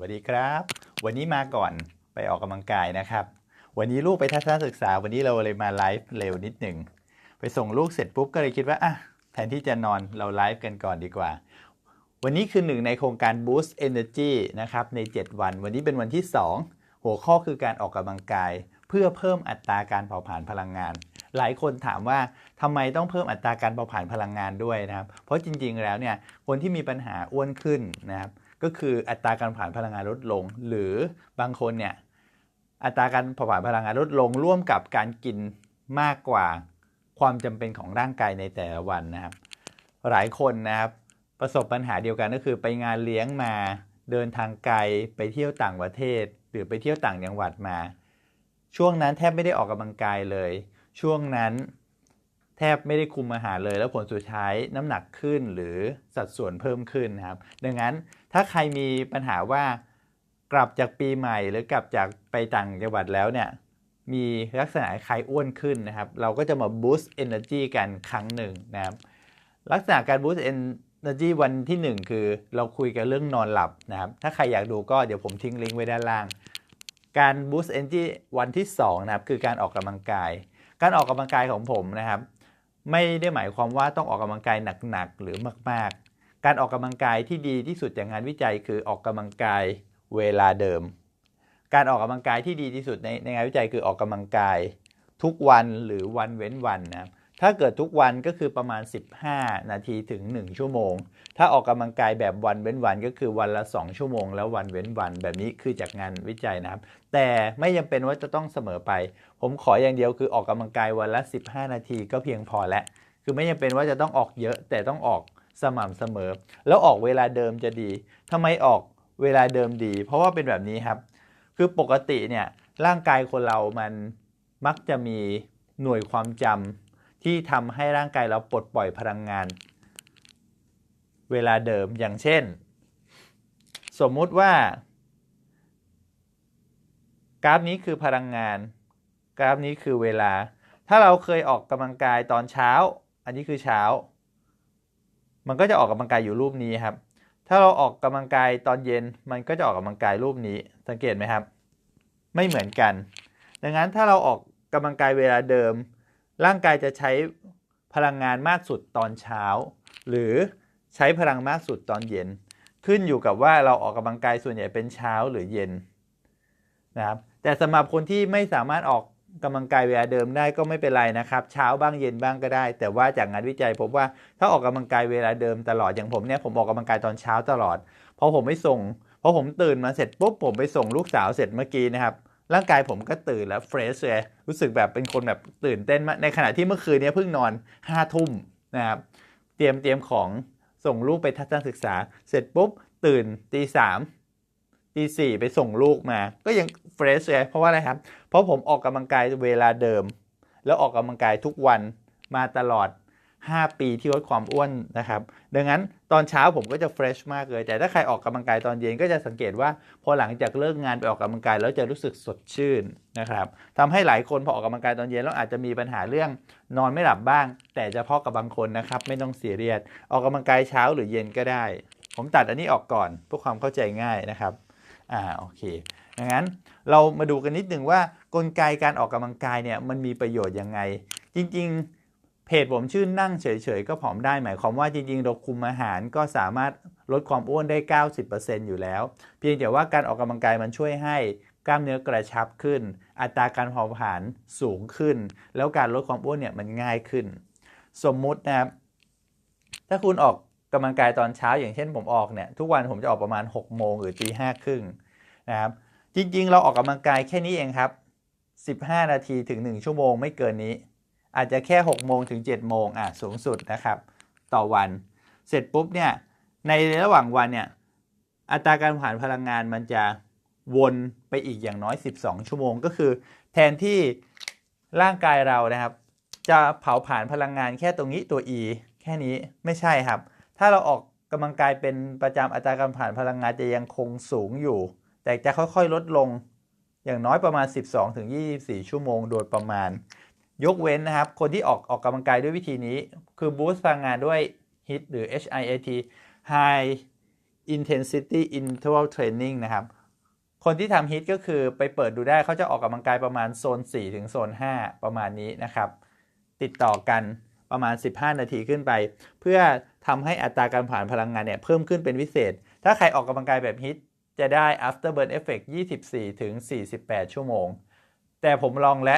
วัสดีครับ วันนี้มาก่อนไปออกกำลังกายนะครับ วันนี้ลูกไปทัศนศึกษา วันนี้เราเลยมาไลฟ์เร็วนิดหนึ่งไปส่งลูกเสร็จปุ๊บก็เลยคิดว่าอะแทนที่จะนอนเราไลฟ์กันก่อนดีกว่า วันนี้คือหนึ่งในโครงการ Boost Energy นะครับใน 7 วัน วันนี้เป็นวันที่ 2 หัวข้อคือการออกกำลังกาย เพื่อเพิ่มอัตราการเผาผลาญพลังงาน หลายคนถามว่าทำไมต้องเพิ่มอัตราการเผาผลาญพลังงานด้วยนะครับ เพราะจริงๆแล้วเนี่ยคนที่มีปัญหาอ้วนขึ้นนะครับ ก็คืออัตราการผาผลาญพลังงานลดลง หรือบางคนเนี่ยอัตราการผาผลาญพลังงานลดลงร่วมกับการกินมากกว่าความจำเป็นของร่างกายในแต่ละวันนะครับ หลายคนนะครับประสบปัญหาเดียวกันก็คือไปงานเลี้ยงมาเดินทางไกลไปเที่ยวต่างประเทศ หรือไปเที่ยวต่างจังหวัดมา ช่วงนั้นแทบไม่ได้ออกกำลังกายเลย ช่วงนั้น แทบไม่ได้คุมอาหารเลย แล้วผลสุดท้ายน้ำหนักขึ้นหรือสัดส่วนเพิ่มขึ้นนะครับ ดังนั้นถ้าใครมีปัญหาว่ากลับจากปีใหม่หรือกลับจากไปต่างจังหวัดแล้วเนี่ยมีลักษณะคล้ายอ้วนขึ้นนะครับ เราก็จะมา boost energy กันครั้งหนึ่งนะครับ ลักษณะการ boost energy วันที่ 1 คือเราคุยกันเรื่องนอนหลับนะครับ ถ้าใครอยากดูก็เดี๋ยวผมทิ้งลิงก์ไว้ด้านล่าง การ boost energy วันที่2นะครับคือการออกกำลังกาย การออกกำลังกายของผมนะครับ ไม่ได้หมายความว่าต้องออกกำลังกายหนักๆหรือมาก ๆ การออกกำลังกายที่ดีที่สุดจากงานวิจัยคือออกกำลังกายเวลาเดิม การออกกำลังกายที่ดีที่สุดในในงานวิจัยคือออกกำลังกายทุกวันหรือวันเว้นวันนะครับ ถ้าเกิดทุกวันก็คือประมาณ 15 นาทีถึง 1 ชั่วโมง ถ้าออกกำลังกายแบบวันเว้นวันก็คือวันละ 2 ชั่วโมง แล้ววันเว้นวันแบบนี้คือจากงานวิจัยนะครับ แต่ไม่จำเป็นว่าจะต้องเสมอไป ผมขออย่างเดียวคือออกกำลังกายวันละ 15 นาทีก็เพียงพอแล้วคือไม่จำเป็นว่าจะต้องออกเยอะแต่ต้องออกสม่ำเสมอ แล้วออกเวลาเดิมจะดีทำไมออกเวลาเดิมดี เพราะว่าเป็นแบบนี้ครับ คือปกติเนี่ยร่างกายคนเรามันมักจะมีหน่วยความจำ ที่ทำให้ร่างกายเราปลดปล่อยพลังงาน เวลาเดิมอย่างเช่น สมมุติว่า กราฟนี้คือพลังงาน กราฟนี้คือเวลา ถ้าเราเคยออกกำลังกายตอนเช้า อันนี้คือเช้า มันก็จะออกกำลังกายอยู่รูปนี้ครับ ถ้าเราออกกำลังกายตอนเย็น มันก็จะออกกำลังกายรูปนี้ สังเกตไหมครับ ไม่เหมือนกัน ดังนั้นถ้าเราออกกำลังกายเวลาเดิม ร่างกายจะใช้พลังงานมากสุดตอนเช้า หรือใช้พลังมากสุดตอนเย็น ขึ้นอยู่กับว่าเราออกกำลังกายส่วนใหญ่เป็นเช้าหรือเย็นนะครับแต่สำหรับคนที่ไม่สามารถออกกำลังกายเวลาเดิมได้ก็ไม่เป็นไรนะครับ เช้าบ้างเย็นบ้างก็ได้ แต่ว่าจากงานวิจัยพบว่าถ้าออกกำลังกายเวลาเดิมตลอดอย่างผมเนี่ยผมออกกำลังกายตอนเช้าตลอดพอผมไม่ส่งพอผมตื่นมาเสร็จปุ๊บผมไปส่งลูกสาวเสร็จเมื่อกี้นะครับ ร่างกายผมก็ตื่นแล้วเฟรชเลยรู้สึกแบบเป็นคนแบบตื่นเต้นมากในขณะที่เมื่อคืนนี้เพิ่งนอนห้าทุ่มนะครับเตรียมเตรียมของส่งลูกไปทัศนศึกษา เสร็จปุ๊บตื่นตีสามตีสี่ไปส่งลูกมา ก็ยังเฟรชเลยเพราะว่าอะไรครับ เพราะผมออกกำลังกายเวลาเดิม แล้วออกกำลังกายทุกวันมาตลอด 5 ปีที่ลดความอ้วนนะครับ ดังนั้นตอนเช้าผมก็จะเฟรชมากเลย แต่ถ้าใครออกกำลังกายตอนเย็นก็จะสังเกตว่า พอหลังจากเลิกงานไปออกกำลังกายแล้วจะรู้สึกสดชื่นนะครับทำให้หลายคนพอออกกำลังกายตอนเย็นแล้วอาจจะมีปัญหาเรื่องนอนไม่หลับบ้าง แต่เฉพาะกับบางคนนะครับไม่ต้องเสียเรียดออกกำลังกายเช้าหรือเย็นก็ได้ ผมตัดอันนี้ออกก่อนเพื่อความเข้าใจง่ายนะครับอ่าโอเคดังนั้นเรามาดูกันนิดหนึ่งว่ากลไกการออกกำลังกายเนี่ยมันมีประโยชน์ยังไง จริงๆ เพจผมชื่อนั่งเฉยๆ ก็ผอมได้หมายความว่าจริงๆเราคุมอาหารก็สามารถลดความอ้วนได้ 90%อยู่แล้ว เพียงแต่ว่าการออกกำลังกายมันช่วยให้กล้ามเนื้อกระชับขึ้น อัตราการเผาผลาญสูงขึ้น แล้วการลดความอ้วนเนี่ยมันง่ายขึ้น สมมุตินะครับ ถ้าคุณออกกำลังกายตอนเช้าอย่างเช่นผมออกเนี่ยทุกวันผมจะออกประมาณ 6 โมงหรือตีห้าครึ่งนะครับจริงๆ เราออกกำลังกายแค่นี้เองครับ 15 นาทีถึง 1 ชั่วโมงไม่เกินนี้ อาจจะแค่6โมงถึง7โมงอะสูงสุดนะครับต่อวัน เสร็จปุ๊บเนี่ยในระหว่างวันเนี่ยอัตราการผ่านพลังงานมันจะวนไปอีกอย่างน้อย 12 ชั่วโมง ก็คือ แทนที่ร่างกายเรานะครับ จะเผาผลาญพลังงานแค่ตรงนี้ตัว E แค่นี้ไม่ใช่ครับ ถ้าเราออกกำลังกายเป็นประจำอัตราการผ่านพลังงานจะยังคงสูงอยู่ แต่จะค่อยๆลดลงอย่างน้อยประมาณ 12-24 ชั่วโมงโดยประมาณ ยกเว้นนะครับ คนที่ออกออกกำลังกายด้วยวิธีนี้ คือบูสต์พลังงานด้วย HIIT หรือ HIIT High intensity interval training นะครับ คนที่ทำฮิตก็คือไปเปิดดูได้เขาจะออกกำลังกายประมาณโซน 4 ถึงโซน 5 ประมาณนี้นะครับ ติดต่อกันประมาณ 15 นาทีขึ้นไป เพื่อทำให้อัตราการผ่านพลังงานเนี่ยเพิ่มขึ้นเป็นพิเศษ ถ้าใครออกกำลังกายแบบฮิตจะได้ after burn effect 24 ถึง 48 ชั่วโมง แต่ผมลองและ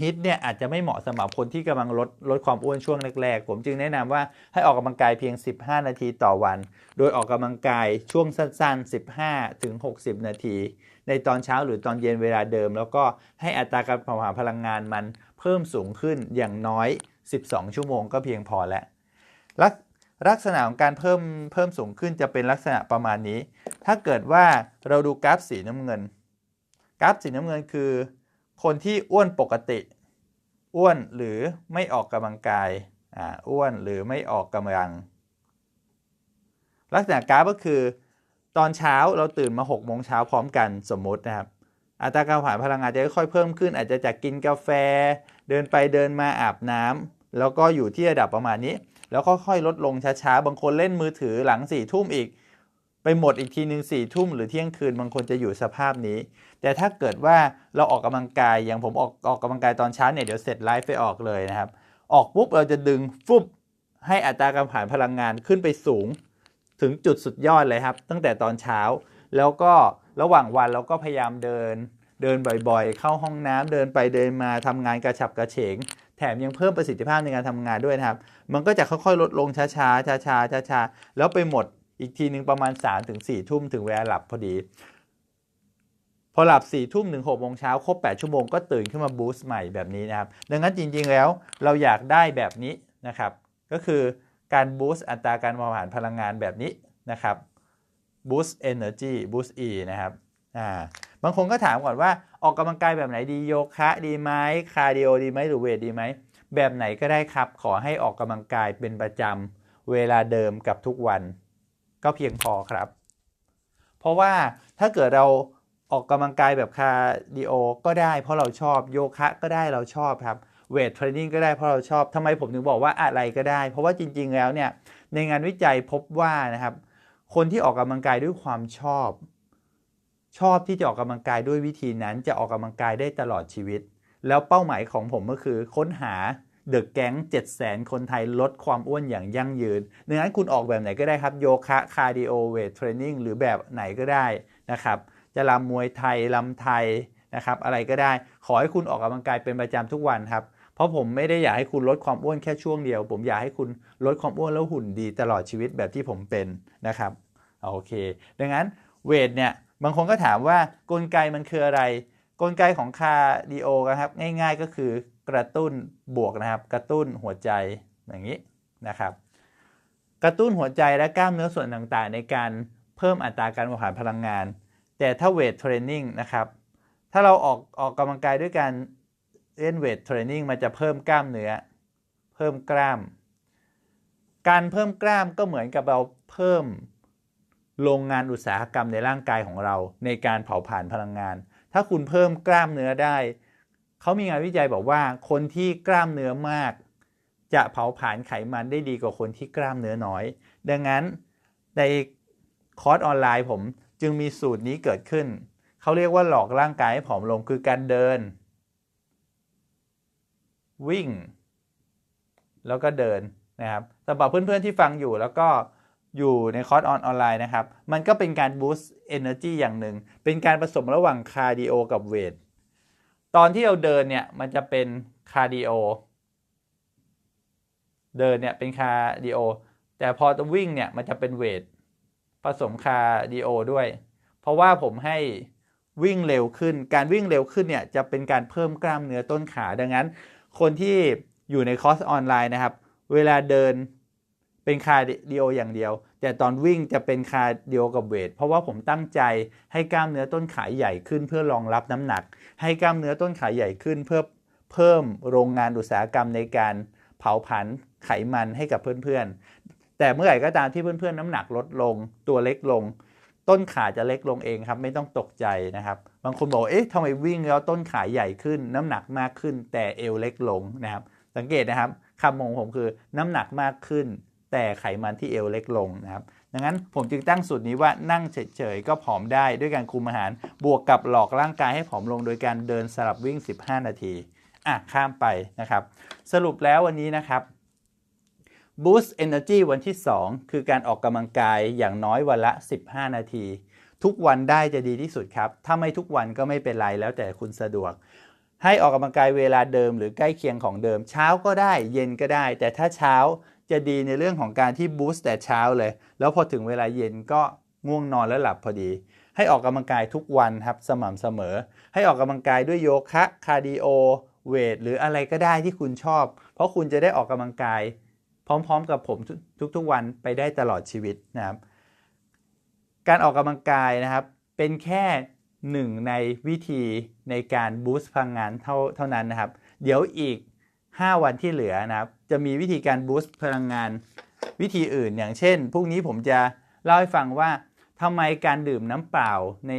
ฮิตเนี่ยอาจจะไม่เหมาะสำหรับคนที่กำลังลดลดความอ้วนช่วงแรกๆ ผมจึงแนะนำว่าให้ออกกำลังกายเพียง 15 นาทีต่อวัน โดยออกกำลังกายช่วงสั้นๆ 15ถึง60 นาที ในตอนเช้าหรือตอนเย็นเวลาเดิม แล้วก็ให้อัตราการเผาผลาญพลังงานมันเพิ่มสูงขึ้นอย่างน้อย 12 ชั่วโมงก็เพียงพอแล้วลักลักษณะของการเพิ่มเพิ่มสูงขึ้นจะเป็นลักษณะประมาณนี้ ถ้าเกิดว่าเราดูกราฟสีน้ำเงิน กราฟสีน้ำเงินคือ คนที่อ้วนปกติ อ้วนหรือไม่ออกกำลังกายอ่าอ้วนหรือไม่ออกกำลัง ลักษณะกราฟก็คือ ตอนเช้าเราตื่นมา6โมงเช้าพร้อมกันสมมุตินะครับ อัตราการผาผลาญพลังงานจะค่อยๆเพิ่มขึ้น อาจจะจากกินกาแฟ เดินไปเดินมาอาบน้ำแล้วก็อยู่ที่ระดับประมาณนี้ แล้วค่อยๆลดลงช้าๆบางคนเล่นมือถือหลังสี่ทุ่มอีก ไปหมดอีกทีหนึ่งสี่ทุ่มหรือเที่ยงคืนบางคนจะอยู่สภาพนี้ แต่ถ้าเกิดว่าเราออกกำลังกายอย่างผมออกออกกำลังกายตอนเช้าเนี่ยเดี๋ยวเสร็จไลฟ์ไปออกเลยนะครับ ออกปุ๊บเราจะดึงฟุบให้อัตราการผ่านพลังงานขึ้นไปสูง ถึงจุดสุดยอดเลยครับ ตั้งแต่ตอนเช้า แล้วก็ระหว่างวันเราก็พยายามเดิน เดินบ่อยๆ เข้าห้องน้ำเดินไปเดินมาทำงานกระฉับกระเฉง แถมยังเพิ่มประสิทธิภาพในการทำงานด้วยนะครับ มันก็จะค่อยๆลดลงช้าๆช้าๆช้าๆแล้วไปหมด อีกทีหนึ่งประมาณ3ถึง4ทุ่มถึงเวลาหลับพอดี พอหลับ4ทุ่มถึง6โมงเช้าครบ 8 ชั่วโมงก็ตื่นขึ้นมาบูสต์ใหม่แบบนี้นะครับ ดังนั้นจริงๆแล้วเราอยากได้แบบนี้นะครับ ก็คือการบูสต์อัตราการเผาผลาญพลังงานแบบนี้นะครับ boost energy boost e นะครับอ่าบางคนก็ถามก่อนว่าออกกำลังกายแบบไหนดีโยคะดีไหมคาร์ดิโอดีไหมหรือเวทดีไหมแบบไหนก็ได้ครับ ขอให้ออกกำลังกายเป็นประจำเวลาเดิมกับทุกวัน ก็เพียงพอครับ เพราะว่าถ้าเกิดเราออกกำลังกายแบบคาร์ดิโอก็ได้เพราะเราชอบโยคะก็ได้เราชอบครับเวทเทรนนิ่งก็ได้เพราะเราชอบทำไมผมถึงบอกว่าอะไรก็ได้ เพราะว่าจริง ๆ แล้วเนี่ยในงานวิจัยพบว่านะครับ คนที่ออกกำลังกายด้วยความชอบ ชอบที่จะออกกำลังกายด้วยวิธีนั้นจะออกกำลังกายได้ตลอดชีวิต แล้วเป้าหมายของผมก็คือค้นหา เดอะแก๊ง7 0 0 0 0คนไทยลดความอ้วนอย่างยั่งยืนดังนั้นคุณออกแบบไหนก็ได้ครับโยคะคาร์ดิโอเวทเทรนนิ่งหรือแบบไหนก็ได้นะครับ จะลำมวยไทยลำไทยนะครับ อะไรก็ได้ ขอให้คุณออกกำลังกายเป็นประจำทุกวันครับ เพราะผมไม่ได้อยากให้คุณลดความอ้วนแค่ช่วงเดียว ผมอยากให้คุณลดความอ้วนแล้วหุ่นดีตลอดชีวิตแบบที่ผมเป็นนะครับโอเค ดังนั้นเวทเนี่ยบางคนก็ถามว่ากลไกมันคืออะไร กลไกของคาร์ดิโอนครับง่าย ๆ ก็คือ กระตุ้นบวกนะครับ กระตุ้นหัวใจอย่างนี้นะครับ กระตุ้นหัวใจและกล้ามเนื้อส่วนต่างๆ ในการเพิ่มอัตราการเผาผลาญพลังงาน แต่ถ้าเวทเทรนนิ่งนะครับ ถ้าเราออกออกกำลังกายด้วยการเล่นเวทเทรนนิ่งมันจะเพิ่มกล้ามเนื้อ เพิ่มกล้าม การเพิ่มกล้ามก็เหมือนกับเราเพิ่มโรงงานอุตสาหกรรมในร่างกายของเรา ในการเผาผลาญพลังงาน ถ้าคุณเพิ่มกล้ามเนื้อได้ เขามีงานวิจัยบอกว่าคนที่กล้ามเนื้อมาก จะเผาผลาญไขมันได้ดีกว่าคนที่กล้ามเนื้อน้อย ดังนั้นในคอร์สออนไลน์ผมจึงมีสูตรนี้เกิดขึ้น เขาเรียกว่าหลอกร่างกายให้ผอมลงคือการเดิน วิ่ง แล้วก็เดินนะครับสำหรับเพื่อนๆที่ฟังอยู่แล้วก็อยู่ในคอร์สออนออนไลน์นะครับ มันก็เป็นการบูสต์เอเนอร์จีอย่างหนึ่ง เป็นการผสมระหว่างคาร์ดิโอกับเวท ตอนที่เราเดินเนี่ยมันจะเป็นคาร์ดิโอเดินเนี่ยเป็นคาร์ดิโอแต่พอจะวิ่งเนี่ยมันจะเป็นเวทผสมคาร์ดิโอด้วย เพราะว่าผมให้วิ่งเร็วขึ้น การวิ่งเร็วขึ้นเนี่ยจะเป็นการเพิ่มกล้ามเนื้อต้นขาดังนั้น คนที่อยู่ในคอร์สออนไลน์นะครับ เวลาเดิน เป็นคาร์ดิโออย่างเดียว แต่ตอนวิ่งจะเป็นคาร์ดิโอกับเวท เพราะว่าผมตั้งใจให้กล้ามเนื้อต้นขาใหญ่ขึ้น เพื่อรองรับน้ำหนัก ให้กล้ามเนื้อต้นขาใหญ่ขึ้น เพื่อเพิ่มโรงงานอุตสาหกรรมในการเผาผลาญไขมันให้กับเพื่อนๆ แต่เมื่อไหร่ก็ตามที่เพื่อนๆน้ำหนักลดลง ตัวเล็กลง ต้นขาจะเล็กลงเองครับ ไม่ต้องตกใจนะครับ บางคนบอกเอ๊ะทำไมวิ่งแล้วต้นขาใหญ่ขึ้น น้ำหนักมากขึ้น แต่เอวเล็กลงนะครับ สังเกตนะครับคำมองผมคือน้ำหนักมากขึ้น แต่ไขมันที่เอวเล็กลงนะครับ ดังนั้นผมจึงตั้งสูตรนี้ว่านั่งเฉยๆก็ผอมได้ด้วยการคุมอาหาร บวกกับหลอกร่างกายให้ผอมลงโดยการเดินสลับวิ่ง 15 นาที อะ ข้ามไปนะครับ สรุปแล้ววันนี้นะครับ Boost Energy วันที่ 2 คือการออกกำลังกายอย่างน้อยวันละ 15 นาที ทุกวันได้จะดีที่สุดครับ ถ้าไม่ทุกวันก็ไม่เป็นไรแล้วแต่คุณสะดวกให้ออกกำลังกายเวลาเดิมหรือใกล้เคียงของเดิม เช้าก็ได้เย็นก็ได้ แต่ถ้าเช้า จะดีในเรื่องของการที่บูสต์แต่เช้าเลย แล้วพอถึงเวลาเย็นก็ง่วงนอนแล้วหลับพอดี ให้ออกกำลังกายทุกวันครับสม่ำเสมอ ให้ออกกำลังกายด้วยโยคะคาร์ดิโอเวทหรืออะไรก็ได้ที่คุณชอบ เพราะคุณจะได้ออกกำลังกาย พร้อมๆกับผมทุกๆวันไปได้ตลอดชีวิตนะครับ การออกกำลังกายนะครับ เป็นแค่หนึ่งในวิธีในการบูสต์พลังงานเท่าเท่านั้นนะครับ เดี๋ยวอีก 5 วันที่เหลือนะครับ จะมีวิธีการบูสต์พลังงานวิธีอื่น อย่างเช่นพรุ่งนี้ผมจะเล่าให้ฟังว่าทำไมการดื่มน้ำเปล่าใน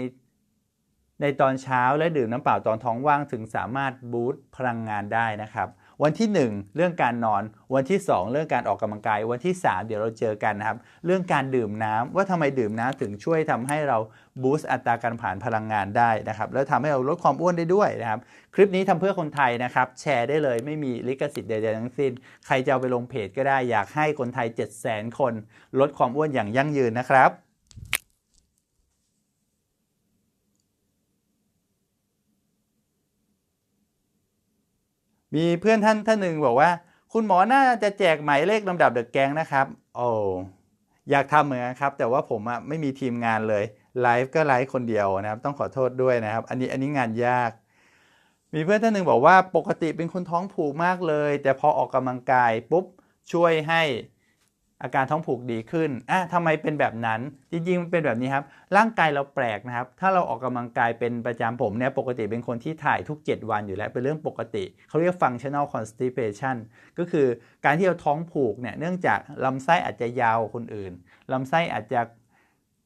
ในตอนเช้าและดื่มน้ำเปล่าตอนท้องว่างถึงสามารถบูสต์พลังงานได้นะครับ วันที่ 1 เรื่องการนอน วันที่ 2 เรื่องการออกกำลังกาย วันที่ 3 เดี๋ยวเราเจอกันนะครับ เรื่องการดื่มน้ำว่าทำไมดื่มน้ำถึงช่วยทำให้เราบูสต์อัตราการผ่านพลังงานได้นะครับ แล้วทำให้เราลดความอ้วนได้ด้วยนะครับ คลิปนี้ทำเพื่อคนไทยนะครับ แชร์ได้เลยไม่มีลิขสิทธิ์ใดๆทั้งสิ้น ใครจะเอาไปลงเพจก็ได้อยากให้คนไทย 7 0 0 0 0 0 คน ลดความอ้วนอย่างยั่งยืนนะครับ มีเพื่อนท่านท่านหนึ่งบอกว่า คุณหมอน่าจะแจกหมายเลขลำดับเดอะแกงนะครับ โอ้อยากทำเหมือนกันครับ แต่ว่าผมอะไม่มีทีมงานเลยไลฟ์ก็ไลฟ์คนเดียวนะครับ ต้องขอโทษด้วยนะครับ อันนี้อันนี้งานยาก มีเพื่อนท่านหนึ่งบอกว่าปกติเป็นคนท้องผูกมากเลย แต่พอออกกำลังกายปุ๊บช่วยให้ อาการท้องผูกดีขึ้นอะทำไมเป็นแบบนั้น จริงๆ มันเป็นแบบนี้ครับ ร่างกายเราแปลกนะครับ ถ้าเราออกกำลังกายเป็นประจำผมเนี่ย ปกติเป็นคนที่ถ่ายทุก 7 วันอยู่แล้ว เป็นเรื่องปกติ เขาเรียก functional constipation ก็คือการที่เราท้องผูกเนี่ย เนื่องจากลำไส้อาจจะยาวคนอื่น ลำไส้อาจจะ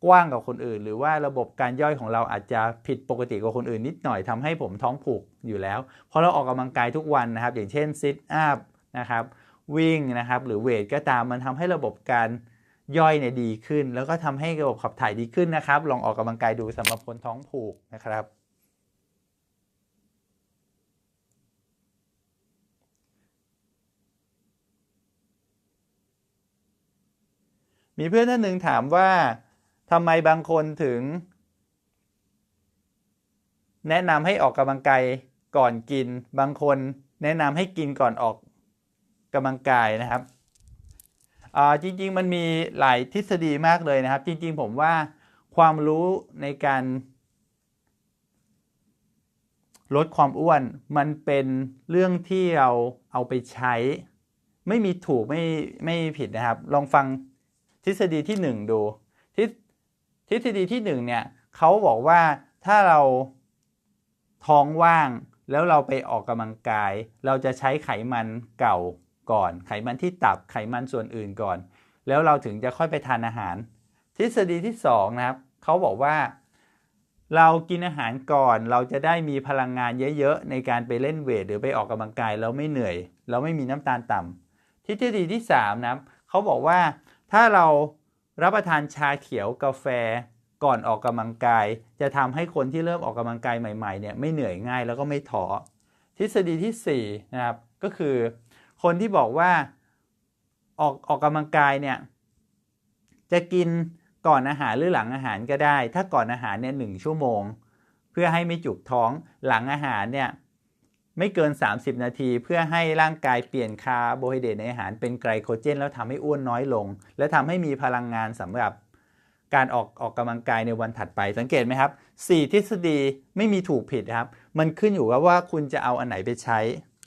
กว้างกว่าคนอื่น หรือว่าระบบการย่อยของเราอาจจะผิดปกติกว่าคนอื่นนิดหน่อยทำให้ผมท้องผูกอยู่แล้วพอเราออกกำลังกายทุกวันนะครับ อย่างเช่น sit up นะครับ วิ่งนะครับ หรือเวทก็ตามมันทำให้ระบบการย่อยเนี่ยดีขึ้น แล้วก็ทำให้ระบบขับถ่ายดีขึ้นนะครับ ลองออกกำลังกายดูสำหรับคนท้องผูกนะครับ มีเพื่อนท่านหนึ่งถามว่าทำไมบางคนถึง แนะนำให้ออกกำลังกายก่อนกิน บางคนแนะนำให้กินก่อนออก กำลังกายนะครับจริงๆ มันมีหลายทฤษฎีมากเลยนะครับ จริงๆ ผมว่าความรู้ในการ ลดความอ้วน มันเป็นเรื่องที่เราเอาไปใช้ ไม่มีถูกไม่ไม่ผิดนะครับ ลองฟังทฤษฎีที่ 1 ดูททฤษฎีที่ 1 เนี่ยเขาบอกว่าถ้าเราท้องว่างแล้วเราไปออกกำลังกาย เราจะใช้ไขมันเก่า ก่อน ไขมันที่ตับไขมันส่วนอื่นก่อน แล้วเราถึงจะค่อยไปทานอาหาร ทฤษฎีที่2นะครับเขาบอกว่า เรากินอาหารก่อนเราจะได้มีพลังงานเยอะๆในการไปเล่นเวทหรือไปออกกำลังกายเราไม่เหนื่อย เราไม่มีน้ำตาลต่ำทฤษฎีที่3นะครับเขาบอกว่าถ้าเรารับประทานชาเขียวกาแฟก่อนออกกำลังกาย จะทำให้คนที่เริ่มออกกำลังกายใหม่ๆเนี่ยไม่เหนื่อยง่ายแล้วก็ไม่ท้อทฤษฎีที่4นะครับก็คือ คนที่บอกว่าออกออกกำลังกายเนี่ย จะกินก่อนอาหารหรือหลังอาหารก็ได้ ถ้าก่อนอาหารเนี่ยหชั่วโมง เพื่อให้ไม่จุกท้องหลังอาหารเนี่ยไม่เกิน 30 นาทีเพื่อให้ร่างกายเปลี่ยนคาร์โบไฮเดรตในอาหารเป็นไกลโคเจน แล้วทำให้อ้วนน้อยลง และทำให้มีพลังงานสำหรับการออกออกกำลังกายในวันถัดไป สังเกตไหมครับ 4 ทฤษฎีไม่มีถูกผิดครับ มันขึ้นอยู่กับว่าคุณจะเอาอันไหนไปใช้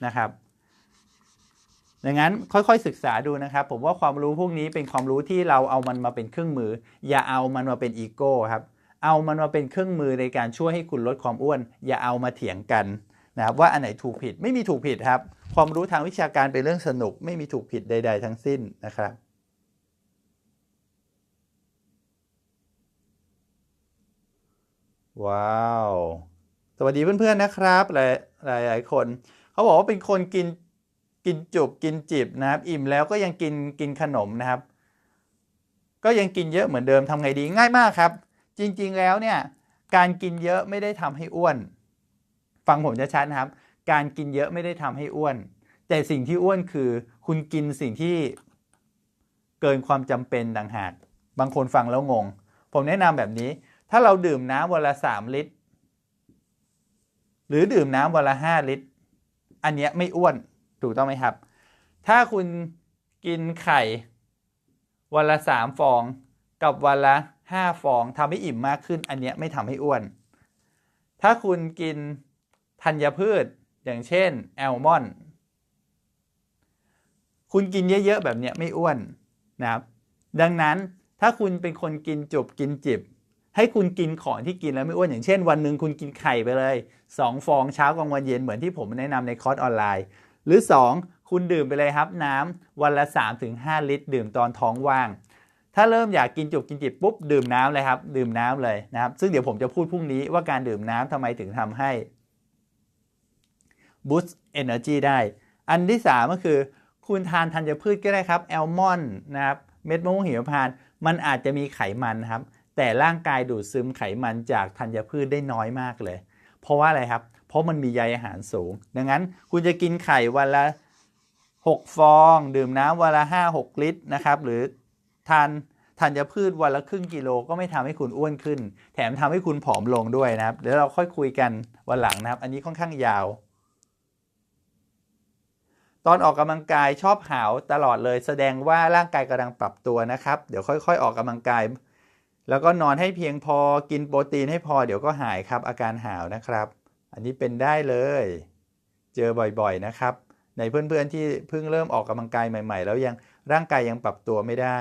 นะครับ ดังนั้นค่อยๆศึกษาดูนะครับ ผมว่าความรู้พวกนี้เป็นความรู้ที่เราเอามันมาเป็นเครื่องมือ อย่าเอามันมาเป็นอีโก้ครับเอามันมาเป็นเครื่องมือในการช่วยให้คุณลดความอ้วน อย่าเอามาเถียงกันนะครับว่าอันไหนถูกผิดไม่มีถูกผิดครับ ความรู้ทางวิชาการเป็นเรื่องสนุก ไม่มีถูกผิดใด ๆ ทั้งสิ้นนะครับว้าว สวัสดีเพื่อนๆนะครับหลายหลายคน เขาบอกว่าเป็นคนกิน กินจุบกินจิบนะครับ อิ่มแล้วก็ยังกินกินขนมนะครับ ก็ยังกินเยอะเหมือนเดิมทำไงดีง่ายมากครับ จริงๆแล้วเนี่ยการกินเยอะไม่ได้ทำให้อ้วน ฟังผมจะชัดนะครับ การกินเยอะไม่ได้ทำให้อ้วน แต่สิ่งที่อ้วนคือ คุณกินสิ่งที่เกินความจำเป็นต่างหาก บางคนฟังแล้วงง ผมแนะนำแบบนี้ ถ้าเราดื่มน้ำวันละสามลิตร หรือดื่มน้ำวันละห้าลิตร อันเนี้ยไม่อ้วน ถูกต้องไหมครับ ถ้าคุณกินไข่ วันละสามฟอง กับวันละห้าฟองทำให้อิ่มมากขึ้น อันเนี้ยไม่ทำให้อ้วน ถ้าคุณกินธัญพืชอย่างเช่นแอลมอนด์คุณกินเยอะๆแบบเนี้ยไม่อ้วนนะครับ ดังนั้นถ้าคุณเป็นคนกินจบกินจิบ ให้คุณกินของที่กินแล้วไม่อ้วนอย่างเช่น วันหนึ่งคุณกินไข่ไปเลย 2 ฟองเช้ากลางวันเย็นเหมือนที่ผมแนะนำในคอร์สออนไลน์ หรือ 2 คุณดื่มไปเลยครับน้ำวันละ 3-5 ลิตร ดื่มตอนท้องว่าง ถ้าเริ่มอยากกินจุบกินจิบปุ๊บดื่มน้ำเลยครับ ดื่มน้ำเลยนะครับ ซึ่งเดี๋ยวผมจะพูดพรุ่งนี้ว่าการดื่มน้ำทำไมถึงทำให้ boost energy ได้ อันที่ 3 ก็คือ คุณทานธัญพืชก็ได้ครับแอลมอนด์นะครับเม็ดมะม่วงหิมพานต์มันอาจจะมีไขมันครับแต่ร่างกายดูดซึมไขมันจากธัญพืชได้น้อยมากเลย เพราะว่าอะไรครับ เพราะมันมีใยอาหารสูง ดังนั้นคุณจะกินไข่วันละ 6 ฟอง ดื่มน้ำวันละ 5-6 ลิตรนะครับ หรือทานธัญพืชวันละครึ่งกิโลก็ไม่ทำให้คุณอ้วนขึ้น แถมทำให้คุณผอมลงด้วยนะครับ เดี๋ยวเราค่อยคุยกันวันหลังนะครับ อันนี้ค่อนข้างยาว ตอนออกกำลังกายชอบหาวตลอดเลย แสดงว่าร่างกายกำลังปรับตัวนะครับ เดี๋ยวค่อย ๆ ออกกำลังกาย แล้วก็นอนให้เพียงพอกินโปรตีนให้พอ เดี๋ยวก็หายครับ อาการหาวนะครับ อันนี้เป็นได้เลย เจอบ่อยๆนะครับ ในเพื่อนๆที่เพิ่งเริ่มออกกำลังกายใหม่ ๆ แล้วยังร่างกายยังปรับตัวไม่ได้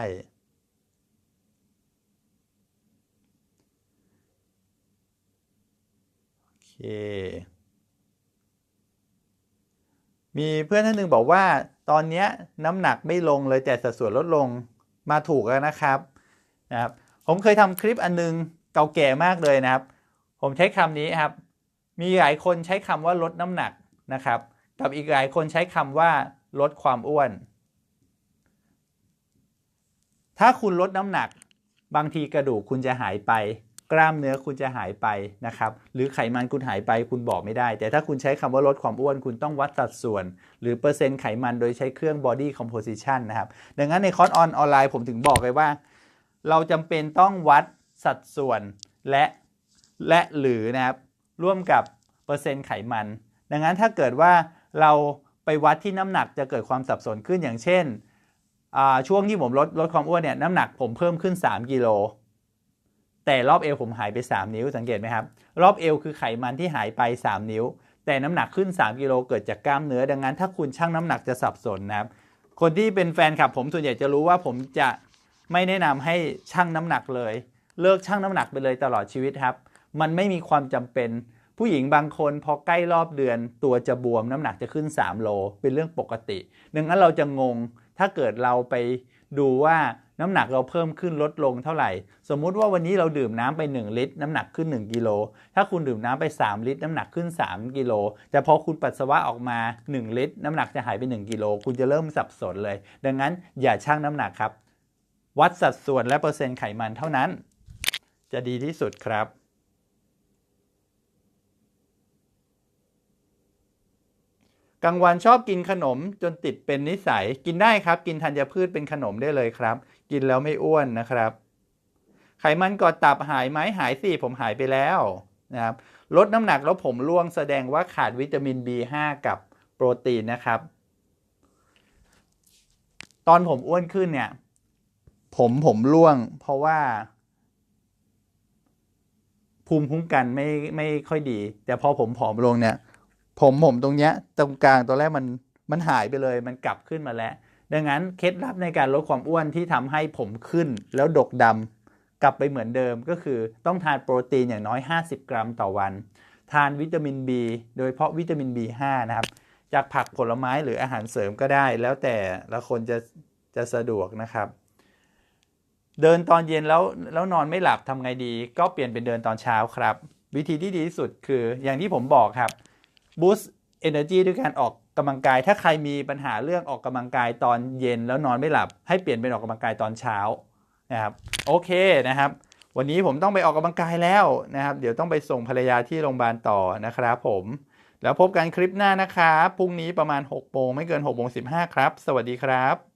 โอเค มีเพื่อนท่านหนึ่งบอกว่า ตอนนี้น้ำหนักไม่ลงเลยแต่สัดส่วนลดลงมาถูกแล้วนะครับนะครับ ผมเคยทำคลิปอันนึงเก่าแก่มากเลยนะครับ ผมใช้คำนี้ครับ มีหลายคนใช้คำว่าลดน้ำหนักนะครับ กับอีกหลายคนใช้คำว่าลดความอ้วน ถ้าคุณลดน้ำหนัก บางทีกระดูกคุณจะหายไป กล้ามเนื้อคุณจะหายไปนะครับ หรือไขมันคุณหายไปคุณบอกไม่ได้ แต่ถ้าคุณใช้คำว่าลดความอ้วน คุณต้องวัดสัดส่วน หรือเปอร์เซ็นต์ไขมันโดยใช้เครื่อง body composition นะครับ ดังนั้นในคอร์สออนออนไลน์ผมถึงบอกเลยว่า เราจำเป็นต้องวัดสัดส่วนและและหรือนะครับ ร่วมกับเปอร์เซ็นต์ไขมัน ดังนั้นถ้าเกิดว่าเราไปวัดที่น้ำหนักจะเกิดความสับสนขึ้นอย่างเช่น ช่วงที่ผมลดลดความอ้วนเนี่ยน้ำหนักผมเพิ่มขึ้น 3 กิโล แต่รอบเอวผมหายไป 3 นิ้วสังเกตไหมครับ รอบเอวคือไขมันที่หายไป 3 นิ้ว แต่น้ำหนักขึ้น 3 กิโลเกิดจากกล้ามเนื้อ ดังนั้นถ้าคุณชั่งน้ำหนักจะสับสนนะครับ คนที่เป็นแฟนคลับผมส่วนใหญ่จะรู้ว่าผมจะไม่แนะนำให้ชั่งน้ำหนักเลย เลิกชั่งน้ำหนักไปเลยตลอดชีวิตครับ มันไม่มีความจำเป็น ผู้หญิงบางคนพอใกล้รอบเดือน ตัวจะบวมน้ำหนักจะขึ้น 3 โล เป็นเรื่องปกติดังนั้นเราจะงงถ้าเกิดเราไปดูว่าน้ำหนักเราเพิ่มขึ้นลดลงเท่าไหร่ สมมุติว่าวันนี้เราดื่มน้ำไป 1 ลิตร น้ำหนักขึ้น 1กิโลถ้าคุณดื่มน้ำไป 3 ลิตร น้ำหนักขึ้น 3กิโลแต่พอคุณปัสสาวะออกมา 1 ลิตร น้ำหนักจะหายไป 1กิโลคุณจะเริ่มสับสนเลย ดังนั้นอย่าชั่งน้ำหนักครับ วัดสัดส่วนและเปอร์เซ็นต์ไขมันเท่านั้น จะดีที่สุดครับ กลางวันชอบกินขนมจนติดเป็นนิสัย กินได้ครับ กินธัญพืชเป็นขนมได้เลยครับ กินแล้วไม่อ้วนนะครับ ไขมันก่อตับหายไหมหายสิผมหายไปแล้วนะครับลดน้ำหนักแล้วผมร่วงแสดงว่าขาดวิตามิน B5 กับโปรตีนนะครับ ตอนผมอ้วนขึ้นเนี่ย ผมผมร่วง เพราะว่า ภูมิคุ้มกันไม่ไม่ค่อยดี แต่พอผมผอมลงเนี่ย ผมผมตรงเนี้ยตรงกลางตอนแรกมันมันหายไปเลย มันกลับขึ้นมาแล้ว ดังนั้นเคล็ดลับในการลดความอ้วนที่ทำให้ผมขึ้นแล้วดกดำกลับไปเหมือนเดิมก็คือต้องทานโปรตีนอย่างน้อย 50 กรัมต่อวัน ทานวิตามิน B โดยเฉพาะวิตามิน B5 นะครับ จากผักผลไม้หรืออาหารเสริมก็ได้ แล้วแต่ละคนจะจะสะดวกนะครับ เดินตอนเย็นแล้วแล้วนอนไม่หลับทำไงดี ก็เปลี่ยนเป็นเดินตอนเช้าครับ วิธีที่ดีที่สุดคืออย่างที่ผมบอกครับ boost energy ด้วยการออกกำลังกาย ถ้าใครมีปัญหาเรื่องออกกำลังกายตอนเย็นแล้วนอนไม่หลับ ให้เปลี่ยนเป็นออกกำลังกายตอนเช้านะครับโอเคนะครับ วันนี้ผมต้องไปออกกำลังกายแล้วนะครับ เดี๋ยวต้องไปส่งภรรยาที่โรงพยาบาลต่อนะครับผม แล้วพบกันคลิปหน้านะครับพรุ่งนี้ประมาณ6โมงไม่เกิน6โมง15 ครับ สวัสดีครับ